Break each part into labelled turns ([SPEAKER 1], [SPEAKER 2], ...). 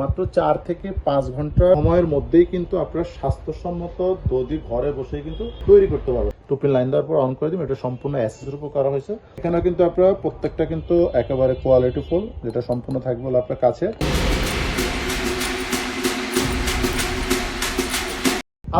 [SPEAKER 1] মাত্র চার থেকে পাঁচ ঘণ্টা সময়ের মধ্যেই কিন্তু আপনার স্বাস্থ্যসম্মত দধি ঘরে বসে কিন্তু তৈরি করতে পারবেন। টুপিন লাইন দেওয়ার পর অন করে দিবেন। এটা সম্পূর্ণ অ্যাসেসের উপর করা হয়েছে। এখানে কিন্তু আপনার প্রত্যেকটা কিন্তু একেবারে কোয়ালিটি ফুল যেটা সম্পূর্ণ থাকবে আপনার কাছে।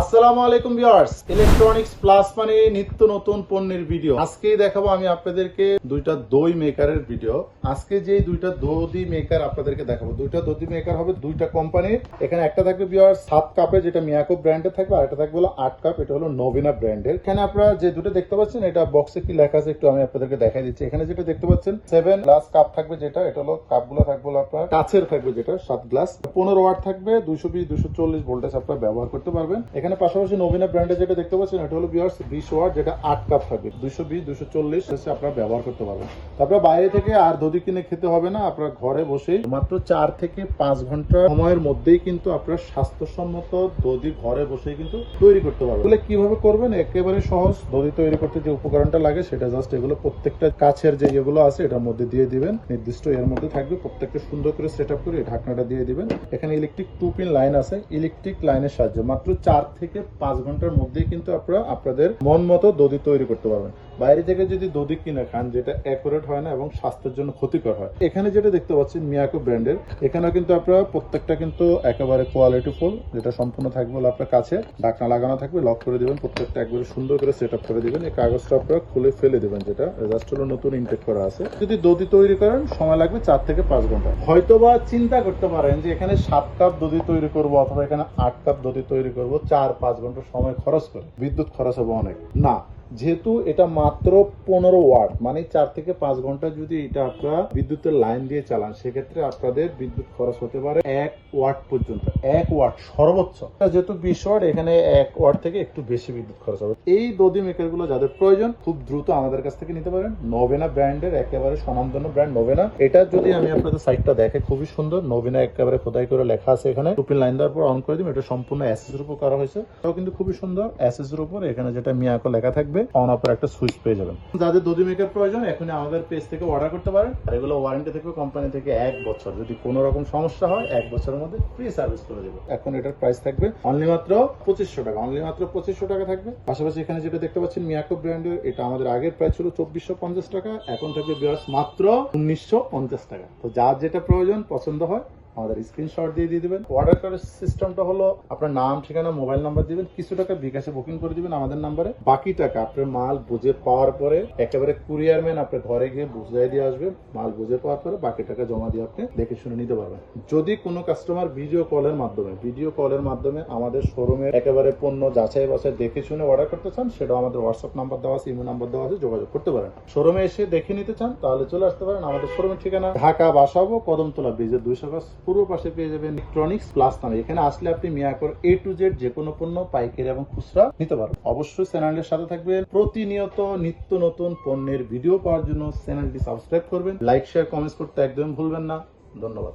[SPEAKER 1] আসসালামু আলাইকুম ভিউয়ার্স ইলেকট্রনিক্স প্লাস মানে নিত্য নতুন পণ্যের ভিডিও। আজকেই দেখাবো আমি আপনাদেরকে দুইটা দই মেকারের ভিডিও। আজকে যে দুইটা দধি মেকার আপনাদেরকে দেখাবো। দুইটা দধি মেকার হবে দুইটা কোম্পানির এখানে একটা থাকবে ভিউয়ার্স, সাত কাপে যেটা মিয়াকো ব্র্যান্ডের থাকবে, আর একটা থাকবে হলো আট কাপ এটা হলো নভিনা ব্র্যান্ডের এখানে আপনারা যে দুটো দেখতে পাচ্ছেন, এটা বক্সে কি লেখা আছে একটু আমি আপনাদেরকে দেখাই দিচ্ছি। এখানে যেটা দেখতে পাচ্ছেন সেভেন গ্লাস কাপ থাকবে যেটা, এটা হলো কাপগুলো থাকবে হলো আপনার কাছের থাকবে যেটা, সাত গ্লাস পনেরো ওয়াট থাকবে দুশো বিশ দুশো চল্লিশ ভোল্টেজ আপনারা ব্যবহার করতে পারবেন। এখানে পাশাপাশি নবীনা ব্র্যান্ডের যেটা দেখতে পাচ্ছেন, এটা হলো বিয়ার্স বিশ ওয়াট যেটা আট কাপ থাকবে। দুশো বিশ দুশো চল্লিশ হচ্ছে আপনারা ব্যবহার করতে পারবেন। তারপরে বাইরে থেকে আর দধি কিনে খেতে হবে না, আপনার ঘরে বসেই মাত্র চার থেকে পাঁচ ঘণ্টা সময়ের মধ্যেই কিন্তু আপনার স্বাস্থ্যসম্মত দধি ঘরে বসেই কিন্তু তৈরি করতে পারবেন। তাহলে কীভাবে করবেন? একেবারে সহজ। দধি তৈরি করতে যে উপকরণটা লাগে, সেটা জাস্ট এগুলো প্রত্যেকটা কাছের যে ইয়েগুলো আছে, এটার মধ্যে দিয়ে দিবেন। নির্দিষ্ট এর মধ্যে থাকবে প্রত্যেকটা সুন্দর করে সেট আপ করে ঢাকনাটা দিয়ে দিবেন। এখানে ইলেকট্রিক টু পিন লাইন আছে। ইলেকট্রিক লাইনের সাহায্যে মাত্র চার থেকে পাঁচ ঘণ্টার মধ্যে কিন্তু আপনারা আপনাদের মন মতো দধি তৈরি করতে পারবেন। বাইরে থেকে যদি দধি কিনে খান, যেটা অ্যাকুরেট হয় না এবং স্বাস্থ্যের জন্য ক্ষতিকর হয়। এখানে যেটা দেখতে পাচ্ছেন মিয়াকো ব্র্যান্ডের এখানেও কিন্তু আপনারা প্রত্যেকটা কিন্তু একেবারে কোয়ালিটি ফুল যেটা সম্পূর্ণ থাকবে আপনার কাছে। ঢাকনা লাগানো থাকবে লক করে দিবেন, প্রত্যেকটা একবারে সুন্দর করে সেট করে দেবেন। এই কাগজটা আপনারা খুলে ফেলে দেবেন যেটা। জাস্ট হলো নতুন ইনটেক করা আছে। যদি দধি তৈরি করেন, সময় লাগবে চার থেকে পাঁচ ঘণ্টা। হয়তোবা চিন্তা করতে পারেন যে এখানে সাত কাপ দধি তৈরি করব অথবা এখানে আট কাপ দধি তৈরি করব, চার পাঁচ ঘণ্টা সময় খরচ করে। বিদ্যুৎ খরচ হবে অনেক। না যেহেতু এটা মাত্র পনেরো ওয়াট মানে চার থেকে পাঁচ ঘণ্টা যদি এটা আপনারা বিদ্যুতের লাইন দিয়ে চালান, সেক্ষেত্রে আপনাদের বিদ্যুৎ খরচ হতে পারে এক ওয়াট পর্যন্ত, এক ওয়াট সর্বোচ্চ। যেহেতু বিশ ওয়াট, এখানে এক ওয়াট থেকে একটু বেশি বিদ্যুৎ খরচ হবে। এই দধি মেকারগুলো যাদের প্রয়োজন, খুব দ্রুত আমাদের কাছ থেকে নিতে পারেন। নভেনা ব্র্যান্ডের, একেবারে স্বনামধন্য ব্র্যান্ড নভেনা এটা যদি আমি আপনাদের সাইটটা দেখে, খুবই সুন্দর। নভেনা একেবারে খোদাই করে লেখা আছে এখানে। টুপিন লাইন দেওয়ার পর অন করে দিবেন। এটা সম্পূর্ণ অ্যাসেসের উপর করা হয়েছে। এটাও কিন্তু খুবই সুন্দর। অ্যাসেসের উপর এখানে যেটা মিয়াকো লেখা থাকবে অন অফের একটা সুইচ পেয়ে যাবেন। যাদের দধি মেকার প্রয়োজন এখন আমাদের পেজ থেকে অর্ডার করতে পারেন। আর এগুলো ওয়ারেন্টি থাকবে কোম্পানি থেকে এক বছর। যদি কোনো রকম সমস্যা হয় এক বছরের মধ্যে ফ্রি সার্ভিস করে দেবো। এখন এটার প্রাইস থাকবে অনলি মাত্র পঁচিশশো টাকা। অনলি মাত্র পঁচিশশো টাকা থাকবে। পাশাপাশি এখানে যেটা দেখতে পাচ্ছেন মিয়াকো ব্র্যান্ডের এটা আমাদের আগের প্রাইস ছিল চব্বিশশো পঞ্চাশ টাকা। এখন থাকবে বিয়ার্স মাত্র উনিশশো পঞ্চাশ টাকা। তো যার যেটা প্রয়োজন পছন্দ হয় আমাদের স্ক্রিনশট দিয়ে দিয়ে দিবেন। অর্ডার করার সিস্টেমটা হলো আপনার নাম, ঠিকানা মোবাইল নাম্বার দিবেন। কিছু টাকা বিকাশে বুকিং করে দিবেন আমাদের নাম্বারে বাকি টাকা আপনার মাল বুঝে পাওয়ার পরে একেবারে কুরিয়ার ম্যান আপনার ঘরে গিয়ে বুঝাই দিয়ে আসবে। মাল বুঝে পাওয়ার পরে বাকি টাকা জমা দিয়ে আপনি দেখে শুনে নিতে পারবেন। যদি কোনো কাস্টমার ভিডিও কলের মাধ্যমে ভিডিও কলের মাধ্যমে আমাদের শোরুমে একেবারে পণ্য যাচাই বাছাই দেখে শুনে অর্ডার করতে চান, সেটাও আমাদের হোয়াটসঅ্যাপ নাম্বার দেওয়া আছে ইমেল নাম্বার দেওয়া আছে, যোগাযোগ করতে পারেন। শোরুমে এসে দেখে নিতে চান, তাহলে চলে আসতে পারেন আমাদের শোরুমের ঠিকানা। ঢাকা বাসাবো কদমতলা ব্রিজের দুইশো গাছ পূর্ব পাশে পেয়ে যাবেন ইলেকট্রনিক্স প্লাস নামে। এখানে আসলে আপনি মিয়াকর এ টু জেড যে কোনো পণ্য, পাইকারি এবং খুচরা নিতে পারবেন। অবশ্যই চ্যানেলের সাথে থাকবেন। প্রতিনিয়ত নিত্য নতুন পণ্যের ভিডিও পাওয়ার জন্য চ্যানেলটি সাবস্ক্রাইব করবেন। লাইক শেয়ার কমেন্টস করতে একদম ভুলবেন না। ধন্যবাদ।